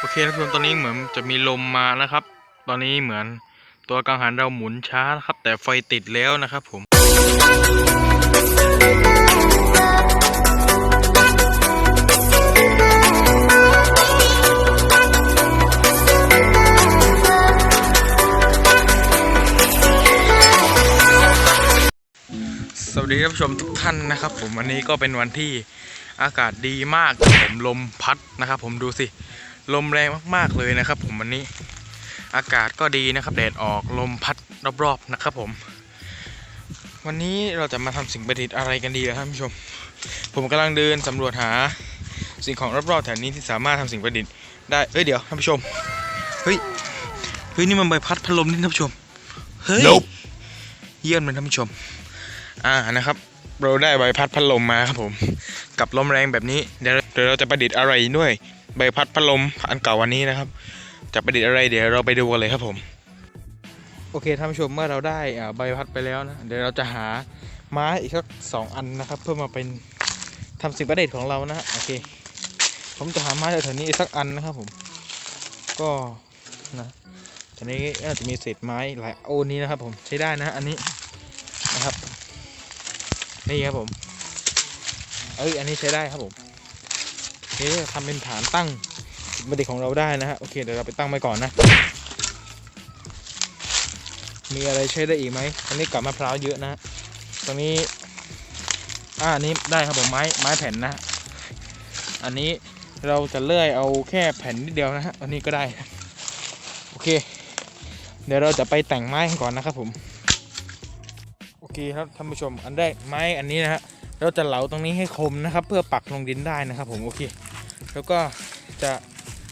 โอเคท่านผู้ชมตอนนี้เหมือนจะมีลมมานะครับ ตอนนี้เหมือนตัวกังหันเราหมุนช้านะครับ แต่ไฟติดแล้วนะครับผมสวัสดีท่านผู้ชมทุกท่านนะครับ ผมวันนี้ก็เป็นวันที่อากาศดีมากผมลมพัดนะครับ ผมดูสิ ลมแรงมากๆเลยนะครับ ผมวันนี้อากาศก็ดีนะครับแดดออกลมพัดรอบๆนะครับ ผม วันนี้เราจะมาทำสิ่งประดิษฐ์อะไรกันดีล่ะท่านผู้ชม ผมกำลังเดินสำรวจหาสิ่งของรอบๆแถวนี้ที่สามารถทำสิ่งประดิษฐ์ได้เอ้ยเดี๋ยวท่านผู้ชมเฮ้ยเฮ้ยนี่มันใบพัดพัดลมนี่ท่านผู้ชมเฮ้ย Nope เยี่ยมเลยท่านผู้ชม อ่านะครับ เราได้ใบพัดพัดลมมาครับผม กับลมแรงแบบนี้เดี๋ยวเดี๋ยวเราจะประดิษฐ์อะไรด้วยใบพัดพัดลมอันเก่าวันนี้นะครับ จะประดิษฐ์อะไรเดี๋ยวเราไปดูกันเลยครับผม โอเคท่านผู้ชมเมื่อเราได้ใบพัดไปแล้วนะเดี๋ยวเราจะหาไม้อีกสักสองอันนะครับ เพื่อมาเป็นทำสิ่งประดิษฐ์ของเรานะโอเค ผมจะหาไม้แถวนี้อีกสักอันนะครับผม ก็นะตอนนี้น่าจะมีเศษไม้หลายโอนี้นะครับ ผมใช้ได้นะอันนี้นะครับนี่ครับผมเอ้ยอันนี้ใช้ได้ครับผม เคทำเป็นฐานตั้งบันไดของเราได้นะฮะโอเคเดี๋ยวเราไปตั้งไว้ก่อนนะ มีอะไรใช้ได้อีกไหมอันนี้กับมะพร้าวเยอะนะตรงนี้อ่าอันนี้ได้ครับผมไม้ไม้แผ่นนะ อันนี้เราจะเลื่อยเอาแค่แผ่นนิดเดียวนะฮะอันนี้ก็ได้โอเค เดี๋ยวเราจะไปแต่งไม้ก่อนนะครับผมโอเคครับท่านผู้ชมอันแรกไม้อันนี้นะฮะเราจะเหลาตรงนี้ให้คมนะครับ เพื่อปักลงดินได้นะครับผมโอเค แล้วก็จะ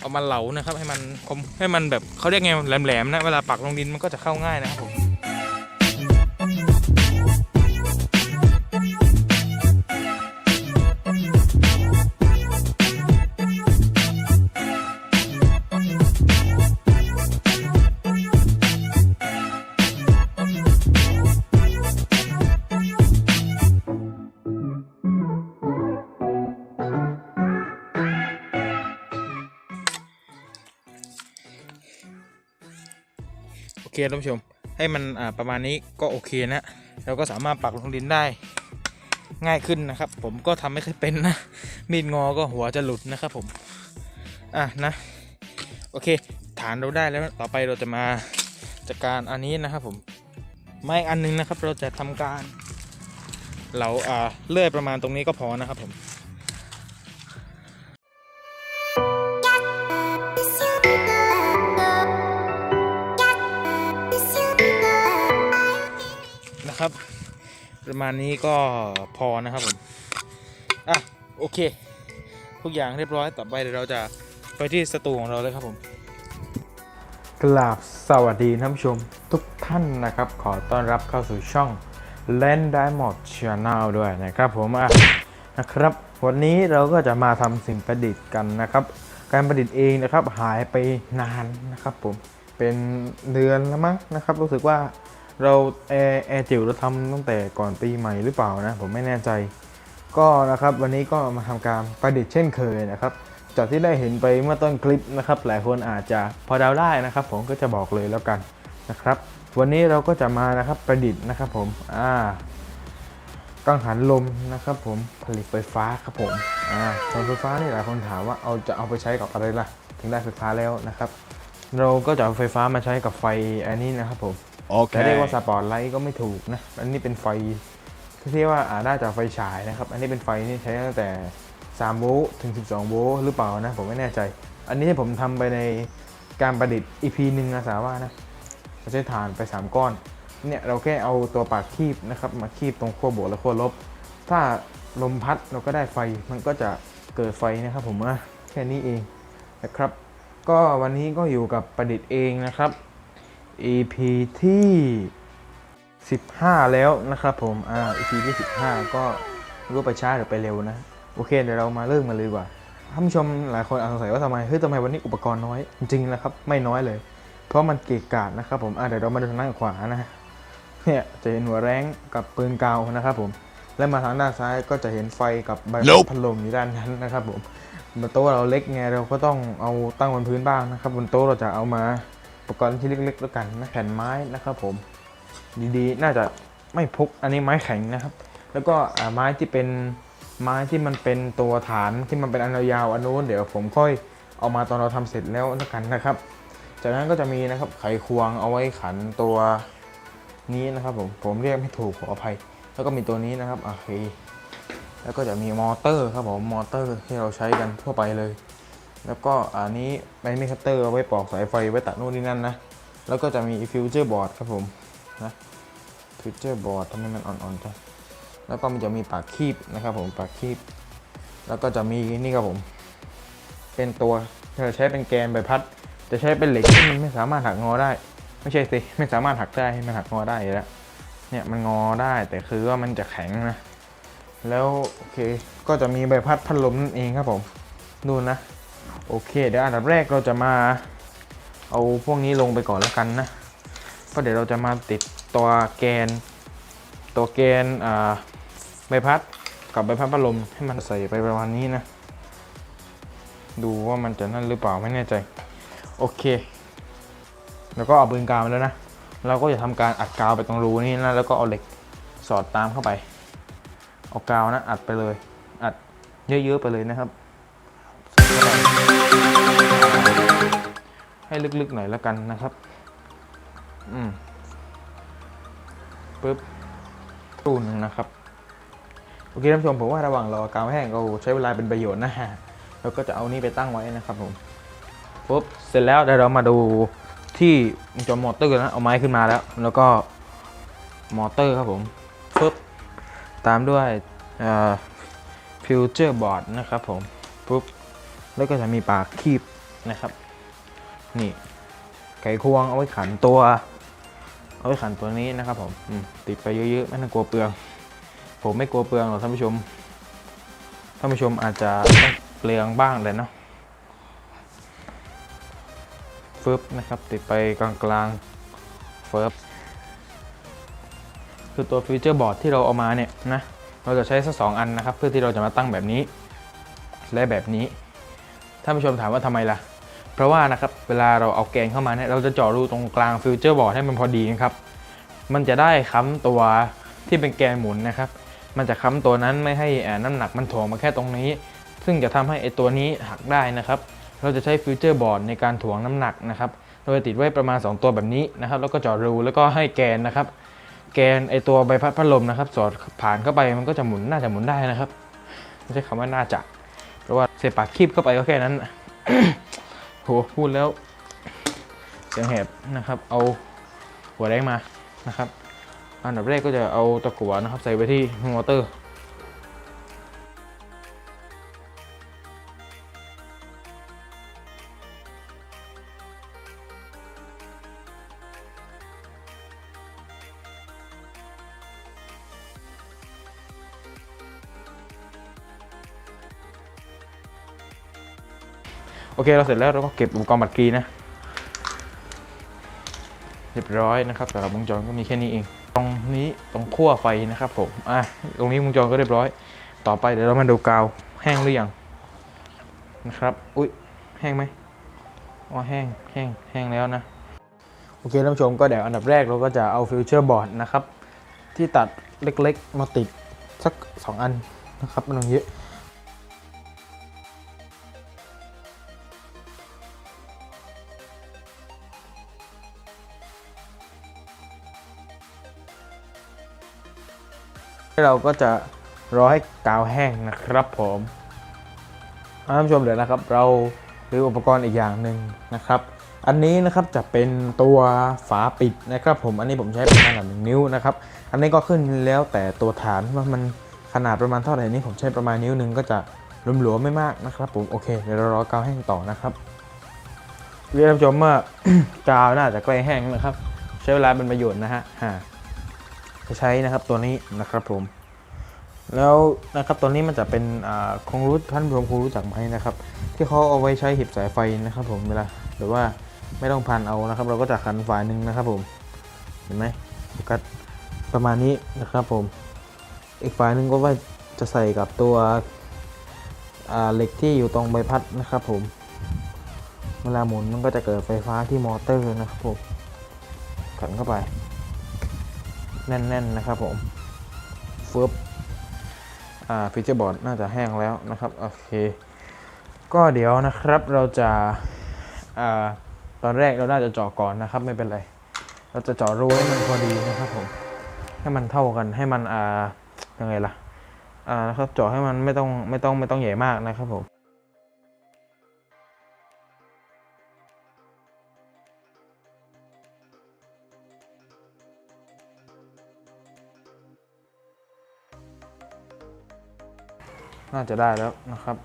เอามาเหลานะครับ ให้มันคมให้มันแบบเขาเรียกไงแหลมๆนะเวลาปักลงดินมันก็จะเข้าง่ายนะครับผม โอเคท่านผู้ชมให้มันประมาณนี้ก็โอเคนะเราก็สามารถปักลงดินได้ง่ายขึ้นนะครับ ผมก็ทำไม่เคอยเป็นนะมีดงอก็หัวจะหลุดนะครับผมอะนะโอเค ฐานเราได้แล้วต่อไปเราจะมาจัดการอันนี้นะครับผมไม้อันหนึงนะครับเราจะทำการเหลาอ่าเลื่อยประมาณตรงนี้ก็พอนะครับผม นะครับ ประมาณนี้ก็พอนะครับผมอะโอเค ทุกอย่างเรียบร้อยต่อไปเดี๋ยวเราจะไปที่สตูของเราเลยครับผมกราบสวัสดีท่านผู้ชมทุกท่านนะครับ ขอต้อนรับเข้าสู่ช่อง l e n d i m o d Channel ด้วยนะครับผมอะนะครับ วันนี้เราก็จะมาทำสิ่งประดิษฐ์กันนะครับ การประดิษฐ์เองนะครับหายไปนานนะครับผมเป็นเดือนแล้วมั้งนะครับ รู้สึกว่า เราแอร์แอร์จิ๋วเราทำตั้งแต่ก่อนปีใหม่หรือเปล่านะ ผมไม่แน่ใจ ก็นะครับวันนี้ก็มาทำการประดิษฐ์เช่นเคยนะครับ จากที่ได้เห็นไปเมื่อต้นคลิปนะครับ หลายคนอาจจะพอเดาได้นะครับ ผมก็จะบอกเลยแล้วกันนะครับ วันนี้เราก็จะมานะครับประดิษฐ์นะครับ ผมอ่ากังหันลมนะครับ ผมผลิตไฟฟ้าครับผมอ่าตอนไฟฟ้านี่หลายคนถามว่าเอาจะเอาไปใช้กับอะไรล่ะ ถึงได้ไฟฟ้าแล้วนะครับ เราก็จะเอาไฟฟ้ามาใช้กับไฟอันนี้นะครับผม แต่เรียกว่าสปอร์ตไลท์ก็ไม่ถูกนะ อันนี้เป็นไฟที่เรียกว่าอาได้จากไฟฉายนะครับ อันนี้เป็นไฟที่ใช้ตั้งแต่ 3 โวลต์ถึง 12 โวลต์หรือเปล่านะ ผมไม่แน่ใจ อันนี้ผมทำไปในการประดิษฐ์ EP หนึ่งนะสาว่านะเราใช้ฐานไป 3 ก้อน เนี่ยเราแค่เอาตัวปากคีบนะครับ มาคีบตรงขั้วบวกและขั้วลบ ถ้าลมพัดเราก็ได้ไฟ มันก็จะเกิดไฟนะครับผมนะแค่นี้เองนะครับ ก็วันนี้ก็อยู่กับประดิษฐ์เองนะครับ EP ที่ 15 แล้วนะครับผม อ่า EP ที่ 15 ก็ไม่รู้ไปช้าหรือไปเร็วนะ โอเค เดี๋ยวเรามาเริ่มกันเลยดีกว่าท่านผู้ชมหลายคนอาจสงสัยว่าทำไม เฮ้ยทำไมวันนี้อุปกรณ์น้อย จริงๆนะครับ ไม่น้อยเลย เพราะมันเกะกะนะครับผม อ่าเดี๋ยวเรามาดูทางด้านขวานะฮะเนี่ยจะเห็นหัวแรงกับปืนกาวนะครับผม และมาทางด้านซ้ายก็จะเห็นไฟกับใบ Nope พัดลมอยู่ด้านนั้นนะครับผมบนโต๊ะเราเล็กไงเราก็ต้องเอาตั้งบนพื้นบ้างนะครับบนโต๊ะเราจะเอามาอุ ปกรณ์ที่เล็กๆแล้วกันนะแผ่นไม้นะครับผมดีๆ น่าจะไม่พกอันนี้ไม้แข็งนะครับ แล้วก็ไม้ที่เป็นไม้ที่มันเป็นตัวฐานที่มันเป็นอันยาวอันนู้นเดี๋ยวผมค่อยเอามาตอนเราทำเสร็จแล้วแล้วกันนะครับ จากนั้นก็จะมีนะครับไขควงเอาไว้ขันตัวนี้นะครับผมผมเรียกไม่ถูกขออภัย แล้วก็มีตัวนี้นะครับโอเคแล้วก็จะมีมอเตอร์ครับผมมอเตอร์ที่เราใช้กันทั่วไปเลย แล้วก็อันนี้เป็นมิคัตเตอร์เอาไว้ปอกสายไฟไว้ตัดนู่นนี่นั่นนะ แล้วก็จะมีฟิวเจอร์บอร์ดครับผมนะฟิวเจอร์บอร์ดทำไมมันอ่อนๆจังแล้วก็มันจะมีปากคีบนะครับผมปากคีบ แล้วก็จะมีนี่ครับผม เป็นตัวที่เราใช้เป็นแกนใบพัด จะใช้เป็นเหล็กที่มันไม่สามารถหักงอได้ ไม่ใช่สิไม่สามารถหักได้ให้มันหักงอได้อยู่แล้วเนี่ยมันงอได้แต่คือว่ามันจะแข็งนะ แล้วโอเคก็จะมีใบพัดพัดลมนั่นเองครับผมดูนะ โอเค เดี๋ยวอันดับแรกเราจะมาเอาพวกนี้ลงไปก่อนแล้วกันนะเพราะเดี๋ยวเราจะมาติดตัวแกน ตัวแกนใบพัดกับใบพัดพัดลมให้มันใส่ไปประมาณนี้นะ ดูว่ามันจะนั่นหรือเปล่าไม่แน่ใจ โอเค แล้วก็เอาปืนกาวมาแล้วนะ เราก็จะทำการอัดกาวไปตรงรูนี้นะ แล้วก็เอาเหล็กสอดตามเข้าไป เอากาวนะอัดไปเลย อัดเยอะๆไปเลยนะครับ ให้ลึกๆหน่อยแล้วกันนะครับ อืมปึ๊บตู้นึงนะครับ โอเคท่านผู้ชมผมว่าระหว่างรอกาวแห้งเราใช้เวลาเป็นประโยชน์นะฮะเราก็จะเอานี่ไปตั้งไว้นะครับผมปุ๊บเสร็จแล้วเดี๋ยวเรามาดูที่จอมอเตอร์นะเอาไม้ขึ้นมาแล้ว แล้วก็มอเตอร์ครับผมปุ๊บตามด้วยฟิวเจอร์บอร์ดนะครับผมปุ๊บแล้วก็จะมีปากคีบนะครับ นี่ไขควงเอาไว้ขันตัว เอาไว้ขันตัวนี้นะครับผมมติดไปเยอะๆไม่ต้องกลัวเปลือง ผมไม่กลัวเปลืองหรอกท่านผู้ชมท่านผู้ชมอาจจะเปลืองบ้างเลยเนาะฟึบนะครับ ติดไปกลางกลางๆเฟิบคือตัวฟิวเจอร์บอร์ดที่เราเอามาเนี่ยนะเราจะใช้สักสองอันนะครับ เพื่อที่เราจะมาตั้งแบบนี้และแบบนี้ท่านผู้ชมถามว่าทำไมล่ะ ราะว่านะครับเวลาเราเอาแกนเข้ามาเนี่ยเราจะเจาะรูตรงกลางฟิวเจอร์บอร์ดให้มันพอดีนะครับ มันจะได้ค้ำตัวที่เป็นแกนหมุนนะครับ มันจะค้ำตัวนั้นไม่ให้อ่าน้ำหนักมันถ่วงมาแค่ตรงนี้ ซึ่งจะทำให้ไอตัวนี้หักได้นะครับ เราจะใช้ฟิวเจอร์บอร์ดในการถ่วงน้ำหนักนะครับโดยติดไว้ประมาณ 2 ตัวแบบนี้นะครับ แล้วก็เจาะรูแล้วก็ให้แกนนะครับ แกนไอตัวใบพัดพัดลมนะครับ สอดผ่านเข้าไปมันก็จะหมุนน่าจะหมุนได้นะครับไม่ใช่คำว่าน่าจะเพราะว่าเสียปากคีบเข้าไปก็แค่นั้น หพูดแล้วเสียงแหบนะครับ เอาหัวแรงมานะครับ อันดับแรกก็จะเอาตะกั่วนะครับ ใส่ไปที่มอเตอร์ โอเคเราเสร็จแล้วเราก็เก็บอุปกรณ์บัตรกรีนะเรียบร้อยนะครับสำหรับวงจรก็มีแค่นี้เอง ตรงนี้ตรงขั้วไฟนะครับผมอะตรงนี้วงจรก็เรียบร้อย ต่อไปเดี๋ยวเรามาดูกาวแห้งหรือยังนะครับอุ้ยแห้งไหมอ๋อแห้งแห้งแห้งแล้วนะโอเคท่านผู้ชมก็เดี๋ยวอันดับแรกเราก็จะเอาฟิวเจอร์บอร์ดนะครับที่ตัดเล็กๆ มาติดสัก 2 อันนะครับไม่ต้องเยอะ เราก็จะรอให้กาวแห้งนะครับผมท่านผู้ชมเดี๋ยวนะครับ เราหรืออุปกรณ์อีกอย่างหนึ่งนะครับ อันนี้นะครับจะเป็นตัวฝาปิดนะครับ ผมอันนี้ผมใช้เป็นขนาดหนึ่งนิ้วนะครับ อันนี้ก็ขึ้นแล้วแต่ตัวฐานว่ามันขนาดประมาณเท่าไหร่นี่ผมใช้ประมาณนิ้วหนึ่งก็จะหลวมๆไม่มากนะครับ ผมโอเคเดี๋ยวเรารอกาวแห้งต่อนะครับเรียนท่านผู้ชมเมื่อกาวน่าจะใกล้แห้งนะครับ ใช้เวลาเป็นประโยชน์นะฮะอ่า จะใช้นะครับตัวนี้นะครับผม แล้วนะครับตัวนี้มันจะเป็นคงรู้ท่านผู้ชมคงรู้จักไหมนะครับ ที่เขาเอาไว้ใช้หีบสายไฟนะครับ ผมเวลาหรือว่าไม่ต้องพันเอานะครับ เราก็จะขันฝายหนึ่งนะครับผมเห็นไหมโฟกัสประมาณนี้นะครับผม อีกฝายหนึ่งก็ว่าจะใส่กับตัวเหล็กที่อยู่ตรงใบพัดนะครับผมเวลาหมุนมันก็จะเกิดไฟฟ้าที่มอเตอร์นะครับผมขันเข้าไป แน่นๆนะครับผมฟึบอ่าฟิเจอร์บอร์ดน่าจะแห้งแล้วนะครับโอเค ก็เดี๋ยวนะครับเราจะอ่าตอนแรกเราน่าจะเจาะก่อนนะครับไม่เป็นไร เราจะเจาะรูให้มันพอดีนะครับผมให้มันเท่ากันให้มันอ่ายังไงล่ะอ่านะครับเจาะให้มันไม่ต้องไม่ต้องไม่ต้องใหญ่มากนะครับผม น่าจะได้แล้วนะครับ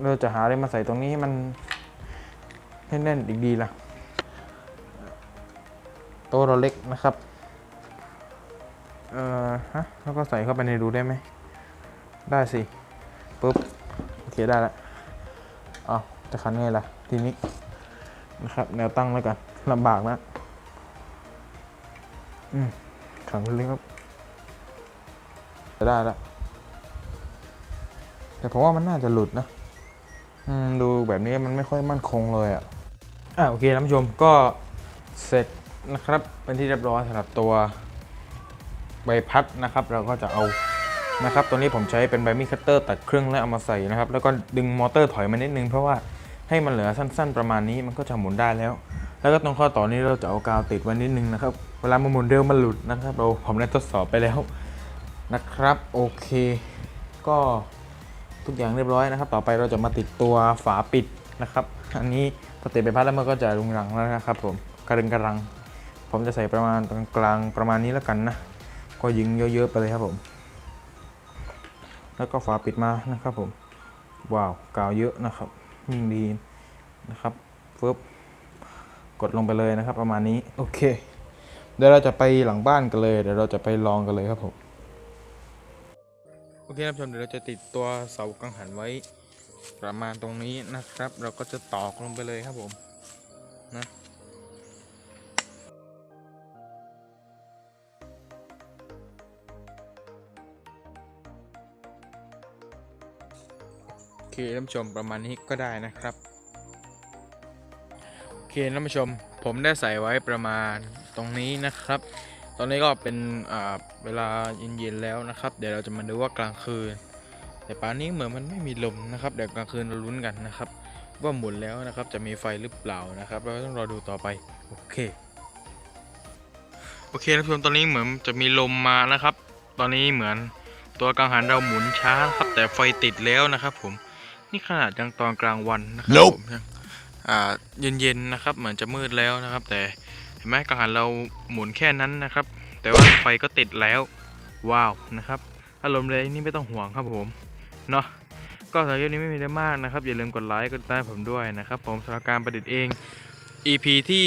เราจะหาอะไรมาใส่ตรงนี้ให้มันแน่นๆอีกดีล่ะโต๊ะเราเล็กนะครับ เอ่อฮะแล้วก็ใส่เข้าไปในรูได้ไหม ได้สิปุ๊บ โอเคได้แล้วเอาจะขันไงล่ะ ทีนี้นะครับ แนวตั้งแล้วกันลำบากนะอืมขังเลยครับ จะได้แล้ว แต่ผมว่ามันน่าจะหลุดนะดูแบบนี้มันไม่ค่อยมั่นคงเลยอะอะโอเคท่านผู้ชมก็เสร็จนะครับ เป็นที่เรียบร้อยสำหรับตัวใบพัดนะครับ เราก็จะเอานะครับตัวนี้ผมใช้เป็นใบมีดคัตเตอร์ตัดเครื่องแล้วเอามาใส่นะครับ แล้วก็ดึงมอเตอร์ถอยมานิดนึงเพราะว่าให้มันเหลือสั้น ๆ ประมาณนี้มันก็จะหมุนได้แล้ว แล้วก็ตรงข้อต่อนี้เราจะเอากาวติดไว้นิดนึงนะครับ เวลามันหมุนเร็วมันหลุดนะครับเราผมได้ทดสอบไปแล้วนะครับ โอเค ก็ ทุกอย่างเรียบร้อยนะครับ ต่อไปเราจะมาติดตัวฝาปิดนะครับ อันนี้พอติดใบพัดแล้วมันก็จะรุงรังแล้วนะครับผมกระดึงกระรัง ผมจะใส่ประมาณตรงกลางประมาณนี้แล้วกันนะ ก็ยิงเยอะๆไปเลยครับผม แล้วก็ฝาปิดมานะครับผม ว้าวกาวเยอะนะครับยิ่งดีนะครับฟึบกดลงไปเลยนะครับ ประมาณนี้ โอเค เดี๋ยวเราจะไปหลังบ้านกันเลย เดี๋ยวเราจะไปลองกันเลยครับผม โอเคท่านผู้ชมเดี๋ยวเราจะติดตัวเสากังหันไว้ ประมาณตรงนี้นะครับ เราก็จะตอกลงไปเลยครับผมนะโอเคท่านผู้ชมประมาณนี้ก็ได้นะครับโอเคท่านผู้ชมผมได้ใส่ไว้ประมาณตรงนี้นะครับ ตอนนี้ก็เป็นอ่าเวลาเย็นๆแล้วนะครับ เดี๋ยวเราจะมาดูว่ากลางคืน แต่ป่านนี้เหมือนมันไม่มีลมนะครับเดี๋ยวกลางคืนเราลุ้นกันนะครับ ว่าหมุนแล้วนะครับจะมีไฟหรือเปล่านะครับ เราต้องรอดูต่อไปโอเคโอเคท่านผู้ชมตอนนี้เหมือนจะมีลมมานะครับ ตอนนี้เหมือนตัวกังหันเราหมุนช้านะครับ แต่ไฟติดแล้วนะครับ ผมนี่ขนาดยังตอนกลางวันนะครับ Nope ผมยังอ่าเย็นๆนะครับ เหมือนจะมืดแล้วนะครับ แต่เห็นไหมกระหันเราหมุนแค่นั้นนะครับ แต่ว่าไฟก็ติดแล้วว้าวนะครับ อารมณ์เลยนี่ไม่ต้องห่วงครับผมเนาะก็สำหรับคลิปนี้ไม่มีอะไรมากนะครับ อย่าลืมกดไลค์กดติดตามผมด้วยนะครับ ผมสำหรับการประดิษฐ์เอง EP ที่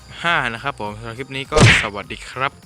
15 นะครับผมสำหรับคลิปนี้ก็สวัสดีครับ